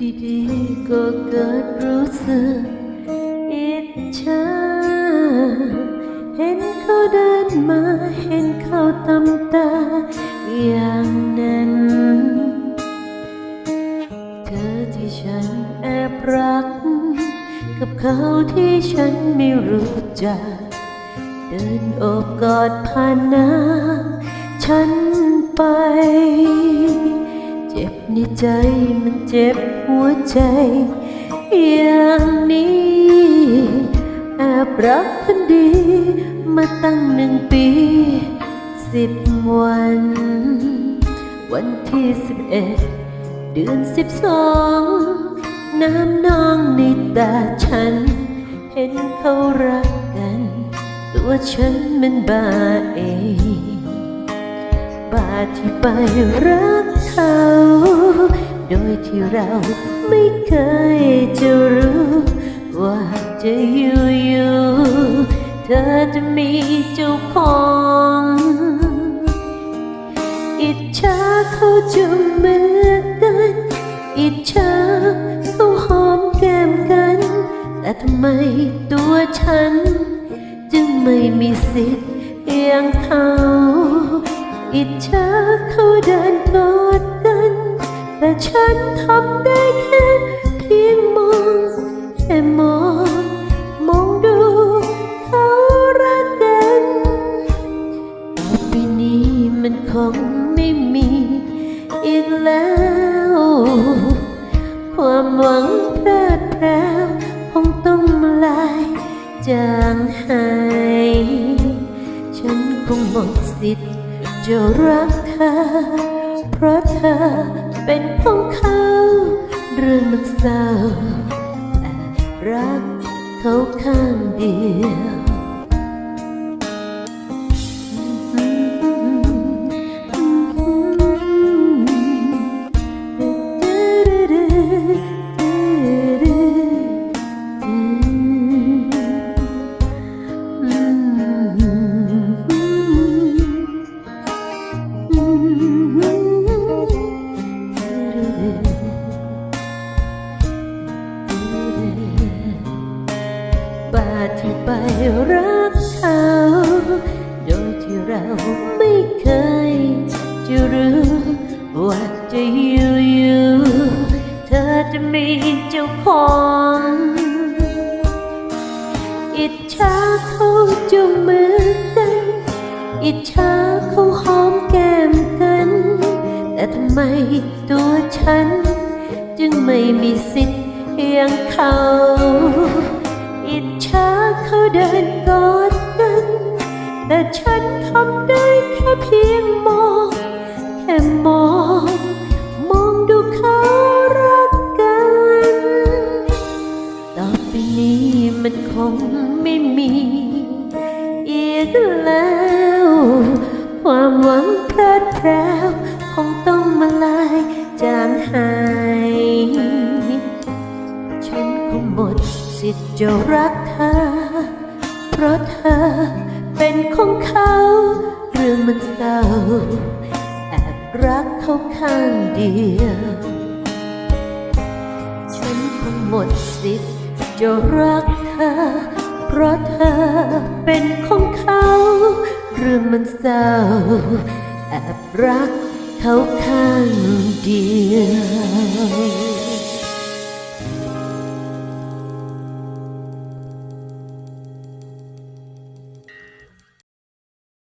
ดีๆก็เกิดรู้สึกอิจฉาเห็นเขาเดินมาเห็นเขาตำตาอย่างนั้น เธอที่ฉันแอบรัก กับเขาที่ฉันไม่รู้จัก เดินอบกอดผ่านหน้าฉันไป เจ็บในใจมันเจ็บ หัวใจ อย่างนี้แอบรักคนดี มาตั้งหนึ่งปี สิบวัน วันที่สิบเอ็ดเดือนสิบสองน้ำนองในตาฉัน เห็นเขารักกัน ตัวฉันมันบ้าเองบ้าที่ไปรักเขา โดยที่เราไม่เคยจะรู้ ว่าจะอยู่อยู่ๆเธอจะมีเจ้าของอิจฉาเขาจุมมือกัน อิจฉาเขาหอมแก้มกัน แต่ทำไมตัวฉัน จึงไม่มีสิทธิ์อย่างเขา อิจฉาเขาเดินกอด แต่ฉันทำได้แค่เพียงมองแค่มองมองดูเขารักกันต่อไปนี้มันคงไม่มีอีกแล้ว ความหวังพลาดแพรวคงต้องลายจางหายฉันคงหมดสิทธิ์จะรักเธอ เพราะเธอ เป็นของเขาเรื่องมันเศร้าแต่รักเขาข้างเดียว ที่รักเขาโดยที่เราไม่เคยจะรู้ว่าจะอยู่อยู่เธอจะมีเจ้าของอิจฉาเขาจุงมือกัน อิจฉาเขาหอมแก้มกัน แต่ทำไมตัวฉัน จึงไม่มีสิทธิ์อย่างเขา แต่ฉันทำได้แค่เพียงมอง แค่มอง มองดูเขารักกัน ต่อไปนี้มันคงไม่มีอีกแล้ว ความหวังพลาดแพรวคงต้องมาลายจางหายฉันคงหมดสิทธิ์จะรักเธอ เพราะเธอ เป็นของเขา เรื่องมันเศร้าแอบรักเขาข้างเดียว ฉันคงหมดสิทธิ์จะรักเธอ เพราะเธอเป็นของเขา เรื่องมันเศร้าแอบรักเขาข้างเดียว